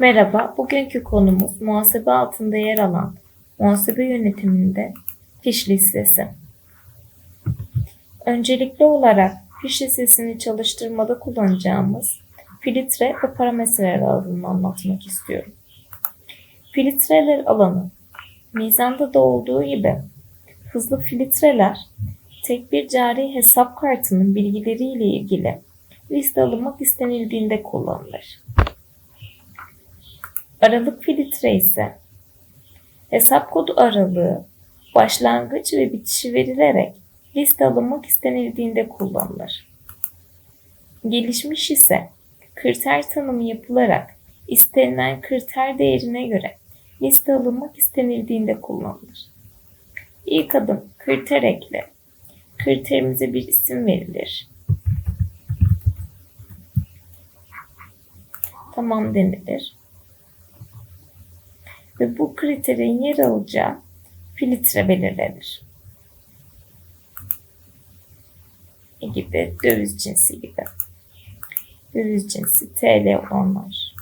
Merhaba, bugünkü konumuz muhasebe altında yer alan muhasebe yönetiminde fiş listesi. Öncelikli olarak fiş listesini çalıştırmada kullanacağımız filtre ve parametreler alanını anlatmak istiyorum. Filtreler alanı, mizanda da olduğu gibi hızlı filtreler tek bir cari hesap kartının bilgileriyle ilgili liste alınmak istenildiğinde kullanılır. Aralık filtre ise hesap kodu aralığı başlangıç ve bitişi verilerek liste alınmak istenildiğinde kullanılır. Gelişmiş ise kriter tanımı yapılarak istenilen kriter değerine göre liste alınmak istenildiğinde kullanılır. İlk adım kriter ekle. Kriterimize bir isim verilir. Tamam denilir ve bu kriterin yer alacağı filtre belirlenir. E gibi döviz cinsi gibi. Döviz cinsi TL olanlar.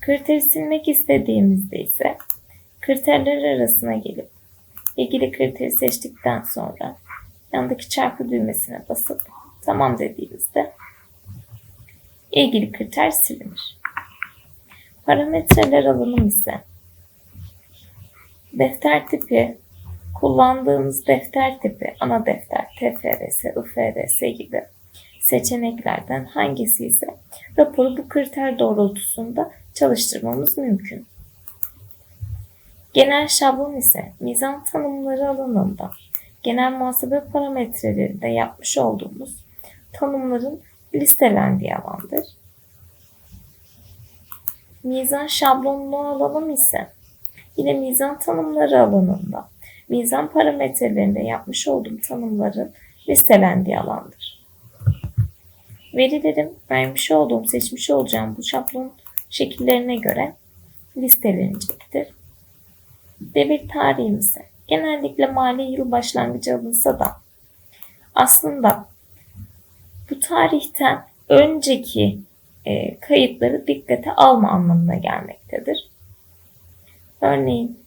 Kriteri silmek istediğimizde ise kriterler arasına gelip ilgili kriteri seçtikten sonra yandaki çarpı düğmesine basıp tamam dediğimizde ilgili kriter silinir. Parametreler alanım ise defter tipi kullandığımız defter tipi ana defter, TFRS, IFRS gibi seçeneklerden hangisi ise raporu bu kriter doğrultusunda çalıştırmamız mümkün. Genel şablon ise mizan tanımları alanında genel muhasebe parametrelerinde yapmış olduğumuz tanımların listelendiği alandır. Mizan şablonlu alanım ise yine mizan tanımları alanında mizan parametrelerinde yapmış olduğum tanımların listelendiği alandır. Verilerim vermiş olduğum, seçmiş olacağım bu şablon şekillerine göre listelenecektir. Devir tarihim ise genellikle mali yıl başlangıcı alınsa da aslında tarihten önceki e, kayıtları dikkate alma anlamına gelmektedir. Örneğin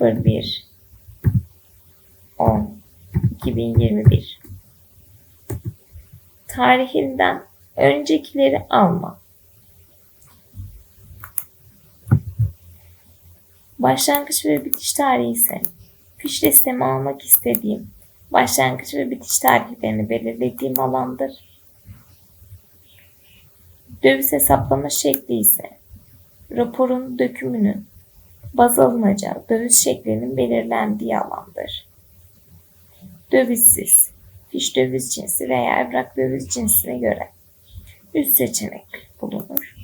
01 10 2021 tarihinden öncekileri alma. Başlangıç ve bitiş tarihi ise fiş listemi almak istediğim başlangıç ve bitiş tarihlerini belirlediğim alandır. Döviz hesaplama şekli ise raporun dökümünün baz alınacağı döviz şeklinin belirlendiği alandır. Dövizsiz, fiş döviz cinsi veya evrak döviz cinsine göre üst seçenek bulunur.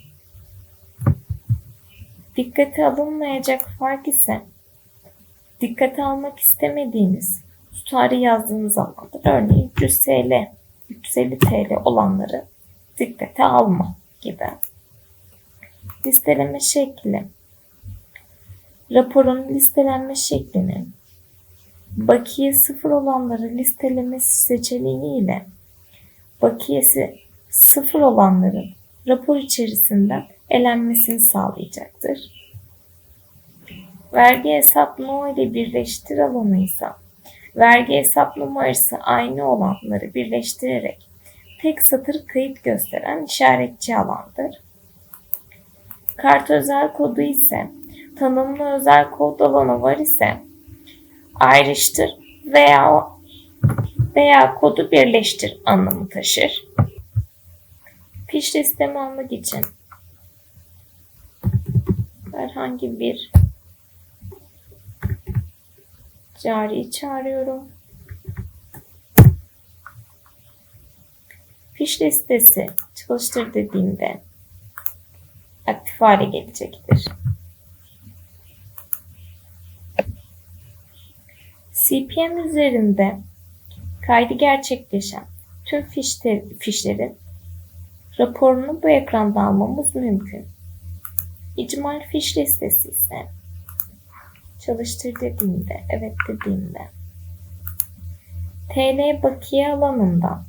Dikkate alınmayacak fark ise dikkate almak istemediğiniz tutarı yazdığınız zamandır. Örneğin 300 TL, 350 TL olanları dikkate alma gibi. Listeleme şekli. Raporun listelenme şeklinin bakiye sıfır olanları listeleme seçeneği ile bakiyesi sıfır olanların rapor içerisinden elenmesini sağlayacaktır. Vergi hesap no ile birleştir alanı ise vergi hesap numarası aynı olanları birleştirerek tek satır kayıt gösteren işaretçi alandır. Kart özel kodu ise tanımlı özel kod alanı var ise ayrıştır veya veya kodu birleştir anlamı taşır. Fiş listemi almak için herhangi bir Cari'yi çağırıyorum. Fiş listesi çalıştır dediğimde aktif hale gelecektir. CPM üzerinde kaydı gerçekleşen tüm fişte, fişlerin raporunu bu ekranda almamız mümkün. İcmal fiş listesi ise çalıştır dediğimde, evet dediğimde. TL bakiye alanında.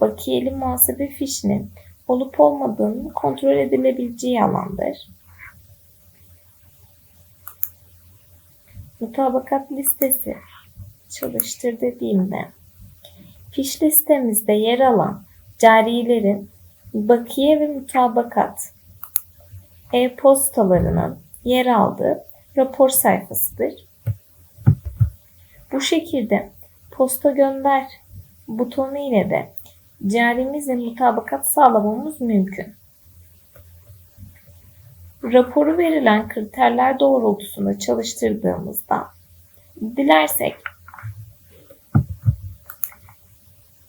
Bakiyeli muhasebe fişinin olup olmadığını kontrol edilebileceği alandır. Mutabakat listesi. Çalıştır dediğimde. Fiş listemizde yer alan carilerin bakiye ve mutabakat e-postalarının yer aldığı rapor sayfasıdır. Bu şekilde posta gönder butonu ile de carimizle mutabakat sağlamamız mümkün. Raporu verilen kriterler doğrultusunda çalıştırdığımızda dilersek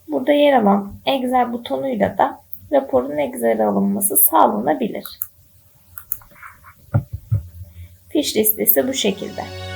burada yer alan Excel butonuyla da raporun Excel'e alınması sağlanabilir. Fiş listesi bu şekilde.